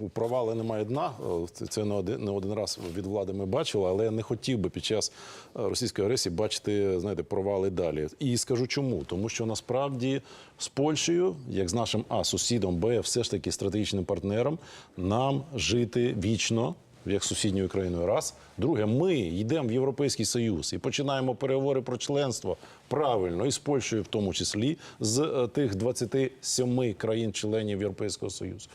у провали немає дна. Е, це- не один, не один раз від влади ми бачили, але я не хотів би під час е, російської агресії бачити знаєте, провали далі. І скажу чому. Тому що насправді з Польщею, як з нашим А сусідом, Б, все ж таки стратегічним партнером, нам жити вічно. Як сусідньою країною, раз друге, ми йдемо в Європейський Союз і починаємо переговори про членство правильно і з Польщею, в тому числі з е, тих 27 країн-членів Європейського Союзу.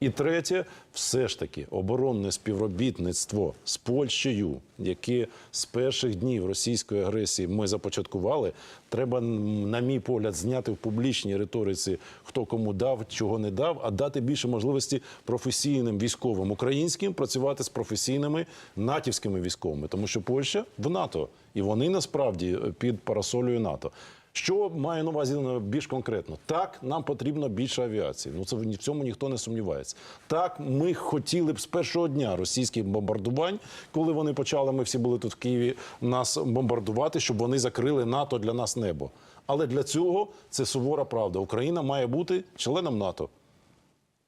І третє, все ж таки, оборонне співробітництво з Польщею, яке з перших днів російської агресії ми започаткували, треба, на мій погляд, зняти в публічній риториці, хто кому дав, чого не дав, а дати більше можливості професійним військовим українським працювати з професійними натівськими військовими, тому що Польща в НАТО, і вони насправді е, під парасолею НАТО. Що має на увазі е, більш конкретно? Так, нам потрібно більше авіації. Ну це в в цьому ніхто не сумнівається. Так, ми хотіли б з першого дня російських бомбардувань, коли вони почали, ми всі були тут в Києві нас бомбардувати, щоб вони закрили НАТО для нас небо. Але для цього це сувора правда. Україна має бути членом НАТО.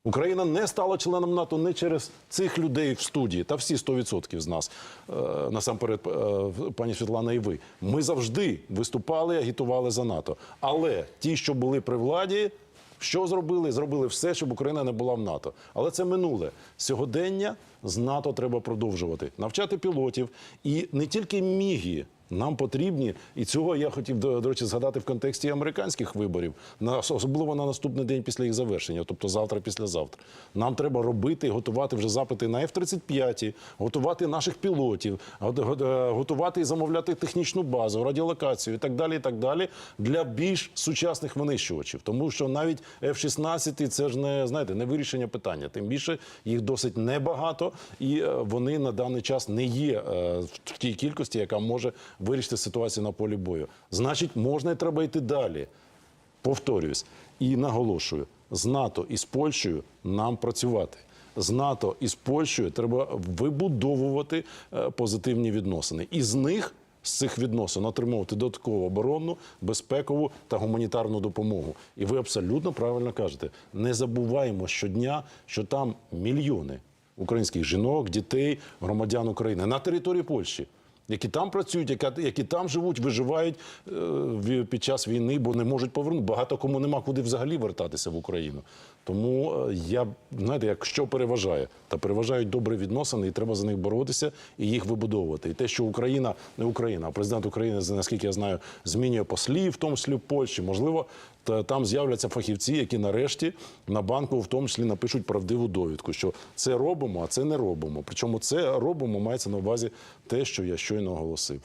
Україна не стала членом НАТО не через цих людей в студії, та всі 100% з нас, е, насамперед, е, пані Світлана, і ви. Ми завжди виступали, агітували за НАТО. Але ті, що були при владі, що зробили? Зробили все, щоб Україна не була в НАТО. Але це минуле. Сьогодення з НАТО треба продовжувати, навчати пілотів і не тільки міги. Нам потрібні, і цього я хотів до, до речі згадати в контексті американських виборів, на особливо на наступний день після їх завершення, тобто завтра, післязавтра. Нам треба робити готувати вже запити на F-35, готувати наших пілотів, е, готувати і замовляти технічну базу, радіолокацію і так далі. І так далі для більш сучасних винищувачів. Тому що навіть F-16 це ж не знаєте, не вирішення питання. Тим більше їх досить небагато, і е, вони на даний час не є е, в тій кількості, яка може вирішити ситуацію на полі бою. Значить, можна і треба йти далі. Повторююсь і наголошую: з НАТО і з Польщею нам працювати. З НАТО і з Польщею треба вибудовувати е, позитивні відносини. І з них з цих відносин отримувати додаткову оборонну, безпекову та гуманітарну допомогу. І ви абсолютно правильно кажете: не забуваємо щодня, що там мільйони українських жінок, дітей, громадян України на території Польщі які там працюють, яка- які там живуть, виживають е, під час війни, бо не можуть повернути. Багато кому нема куди взагалі вертатися в Україну. Тому е, я знаєте, як що переважає, та переважають добрі відносини, і треба за них боротися і їх вибудовувати. І те, що Україна не Україна, а президент України, наскільки я знаю, змінює послів, в тому числі в Польщі. Можливо, та там з'являться фахівці, які нарешті на банку в тому числі напишуть правдиву довідку, що це робимо, а це не робимо. Причому це робимо мається на увазі те, що я щойно оголосив.